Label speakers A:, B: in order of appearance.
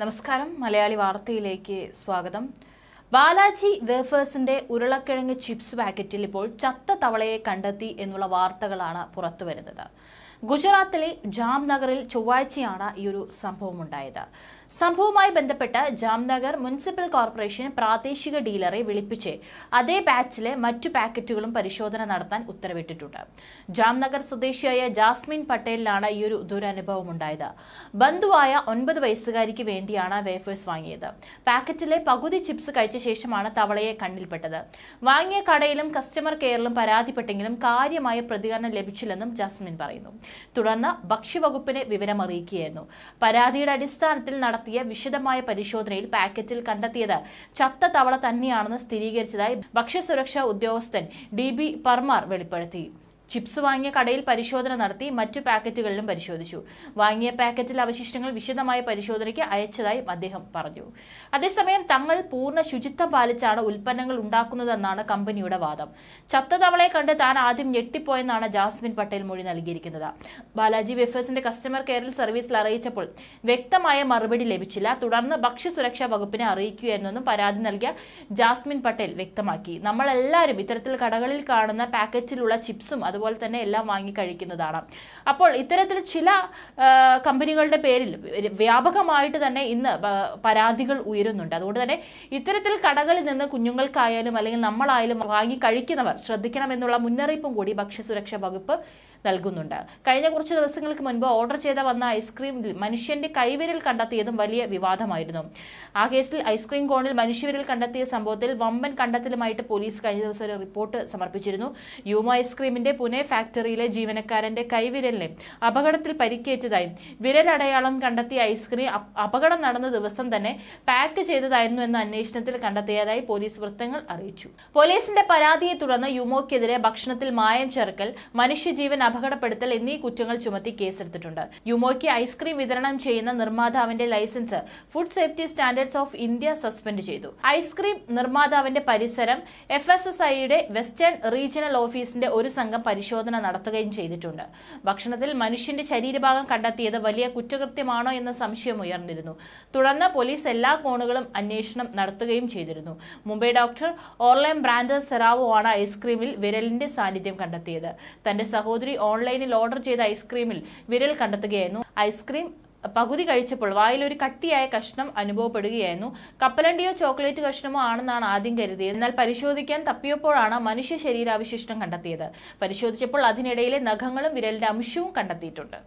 A: നമസ്കാരം. മലയാളി വാർത്തയിലേക്ക് സ്വാഗതം. ബാലാജി വേഫേഴ്സിന്റെ ഉരുളക്കിഴങ്ങ് ചിപ്സ് പാക്കറ്റിൽ ഇപ്പോൾ ചത്ത തവളയെ കണ്ടെത്തി എന്നുള്ള വാർത്തകളാണ് പുറത്തുവരുന്നത് ഗുജറാത്തിലെ ജാംനഗറിൽ ചൊവ്വാഴ്ചയാണ് ഈ ഒരു സംഭവം ഉണ്ടായത് സംഭവവുമായി ബന്ധപ്പെട്ട് ജാംനഗർ മുനിസിപ്പൽ കോർപ്പറേഷൻ പ്രാദേശിക ഡീലറെ വിളിപ്പിച്ച് അതേ ബാച്ചിലെ മറ്റു പാക്കറ്റുകളും പരിശോധന നടത്താൻ ഉത്തരവിട്ടിട്ടുണ്ട്. ജാംനഗർ സ്വദേശിയായ ജാസ്മിൻ പട്ടേലിനാണ് ഈ ഒരു ദുരനുഭവം ഉണ്ടായത്. ബന്ധുവായ ഒൻപത് വയസ്സുകാരിക്ക് വേണ്ടിയാണ് വേഫേഴ്സ് വാങ്ങിയത്. പാക്കറ്റിലെ പകുതി ചിപ്സ് കഴിച്ച ശേഷമാണ് തവളയെ കണ്ണിൽപ്പെട്ടത്. വാങ്ങിയ കടയിലും കസ്റ്റമർ കെയറിലും പരാതിപ്പെട്ടെങ്കിലും കാര്യമായ പ്രതികരണം ലഭിച്ചില്ലെന്നും ജാസ്മിൻ പറയുന്നു. തുടർന്ന് ഭക്ഷ്യവകുപ്പിനെ വിവരമറിയിക്കുകയായിരുന്നു. പരാതിയുടെ അടിസ്ഥാനത്തിൽ നടത്തിയ വിശദമായ പരിശോധനയിൽ പാക്കറ്റിൽ കണ്ടെത്തിയത് ചത്ത തവള തന്നെയാണെന്ന് സ്ഥിരീകരിച്ചതായി ഭക്ഷ്യസുരക്ഷാ ഉദ്യോഗസ്ഥൻ ഡി ബി പർമാർ വെളിപ്പെടുത്തി. ചിപ്സ് വാങ്ങിയ കടയിൽ പരിശോധന നടത്തി മറ്റു പാക്കറ്റുകളിലും പരിശോധിച്ചു. വാങ്ങിയ പാക്കറ്റിലെ അവശിഷ്ടങ്ങൾ വിശദമായ പരിശോധനയ്ക്ക് അയച്ചതായി അദ്ദേഹം പറഞ്ഞു. അതേസമയം തങ്ങൾ പൂർണ ശുചിത്വം പാലിച്ചാണ് ഉൽപ്പന്നങ്ങൾ ഉണ്ടാക്കുന്നതെന്നാണ് കമ്പനിയുടെ വാദം. ചത്ത തവളയെ കണ്ട് താൻ ആദ്യം ഞെട്ടിപ്പോയെന്നാണ് ജാസ്മിൻ പട്ടേൽ മൊഴി നൽകിയിരിക്കുന്നത്. ബാലാജി വെഫേഴ്സിന്റെ കസ്റ്റമർ കെയറിൽ സർവീസിൽ അറിയിച്ചപ്പോൾ വ്യക്തമായ മറുപടി ലഭിച്ചില്ല. തുടർന്ന് ഭക്ഷ്യസുരക്ഷാ വകുപ്പിനെ അറിയിക്കുകയായിരുന്നെന്നും പരാതി നൽകിയ ജാസ്മിൻ പട്ടേൽ വ്യക്തമാക്കി. നമ്മളെല്ലാവരും ഇത്തരത്തിൽ കടകളിൽ കാണുന്ന പാക്കറ്റിലുള്ള ചിപ്സും അതുപോലെ തന്നെ എല്ലാം വാങ്ങി കഴിക്കുന്നതാണ്. അപ്പോൾ ഇത്തരത്തിൽ ചില കമ്പനികളുടെ പേരിൽ വ്യാപകമായിട്ട് തന്നെ ഇന്ന് പരാതികൾ ഉയരുന്നുണ്ട്. അതുകൊണ്ട് തന്നെ ഇത്തരത്തിൽ കടകളിൽ നിന്ന് കുഞ്ഞുങ്ങൾക്കായാലും അല്ലെങ്കിൽ നമ്മളായാലും വാങ്ങി കഴിക്കുന്നവർ ശ്രദ്ധിക്കണമെന്നുള്ള മുന്നറിയിപ്പും കൂടി ഭക്ഷ്യസുരക്ഷാ വകുപ്പ് നൽകുന്നുണ്ട്. കഴിഞ്ഞ കുറച്ച് ദിവസങ്ങൾക്ക് മുൻപ് ഓർഡർ ചെയ്ത വന്ന ഐസ്ക്രീമിൽ മനുഷ്യന്റെ കൈവിരൽ കണ്ടെത്തിയതും വലിയ വിവാദമായിരുന്നു. ആ കേസിൽ ഐസ്ക്രീം കോണിൽ മനുഷ്യവിരൽ കണ്ടെത്തിയ സംഭവത്തിൽ വമ്പൻ കണ്ടെത്തലുമായിട്ട് പോലീസ് കഴിഞ്ഞ ദിവസം ഒരു റിപ്പോർട്ട് സമർപ്പിച്ചിരുന്നു. യൂമോ ഐസ്ക്രീമിന്റെ പുനെ ഫാക്ടറിയിലെ ജീവനക്കാരന്റെ കൈവിരലിനെ അപകടത്തിൽ പരിക്കേറ്റതായും. വിരലടയാളം കണ്ടെത്തിയ ഐസ്ക്രീം അപ- അപകടം നടന്ന ദിവസം തന്നെ പാക്ക് ചെയ്തതായിരുന്നു എന്ന അന്വേഷണത്തിൽ കണ്ടെത്തിയതായി പോലീസ് വൃത്തങ്ങൾ അറിയിച്ചു. പോലീസിന്റെ പരാതിയെ തുടർന്ന് യുമോക്കെതിരെ ഭക്ഷണത്തിൽ മായം ചേർക്കൽ മനുഷ്യജീവൻ അപകടപ്പെടുത്തൽ എന്നീ കുറ്റങ്ങൾ ചുമത്തി കേസെടുത്തിട്ടുണ്ട്. യുമോയ്ക്ക് ഐസ്ക്രീം വിതരണം ചെയ്യുന്ന നിർമ്മാതാവിന്റെ license food safety standards of India suspend ചെയ്തു. ഐസ്ക്രീം നിർമ്മാതാവിന്റെ പരിസരം എഫ് എസ് എസ് ഐയുടെ വെസ്റ്റേൺ റീജിയണൽ ഓഫീസിന്റെ ഒരു സംഘം പരിശോധന നടത്തുകയും ചെയ്തിട്ടുണ്ട്. ഭക്ഷണത്തിൽ മനുഷ്യന്റെ ശരീരഭാഗം കണ്ടെത്തിയത് വലിയ കുറ്റകൃത്യമാണോ എന്ന സംശയം ഉയർന്നിരുന്നു. തുടർന്ന് പോലീസ് എല്ലാ കോണുകളും അന്വേഷണം നടത്തുകയും ചെയ്തിരുന്നു. മുംബൈ ഡോക്ടർ ഓൺലൈൻ ബ്രാൻഡ് സെറാവോ ആണ് ഐസ്ക്രീമിൽ വിരലിന്റെ സാന്നിധ്യം കണ്ടെത്തിയത്. തന്റെ സഹോദരി ഓൺലൈനിൽ ഓർഡർ ചെയ്ത ഐസ്ക്രീമിൽ വിരൽ കണ്ടെത്തുകയായിരുന്നു. ഐസ്ക്രീം പകുതി കഴിച്ചപ്പോൾ വായിൽ ഒരു കട്ടിയായ കഷ്ണം അനുഭവപ്പെടുകയായിരുന്നു. കപ്പലണ്ടിയോ ചോക്ലേറ്റ് കഷ്ണമോ ആണെന്നാണ് ആദ്യം കരുതിയത്. എന്നാൽ പരിശോധിക്കാൻ തപ്പിയപ്പോഴാണ് മനുഷ്യ ശരീരാവശിഷ്ടം കണ്ടെത്തിയത്. പരിശോധിച്ചപ്പോൾ അതിനിടയിലെ നഖങ്ങളും വിരലിന്റെ അംശവും കണ്ടെത്തിയിട്ടുണ്ട്.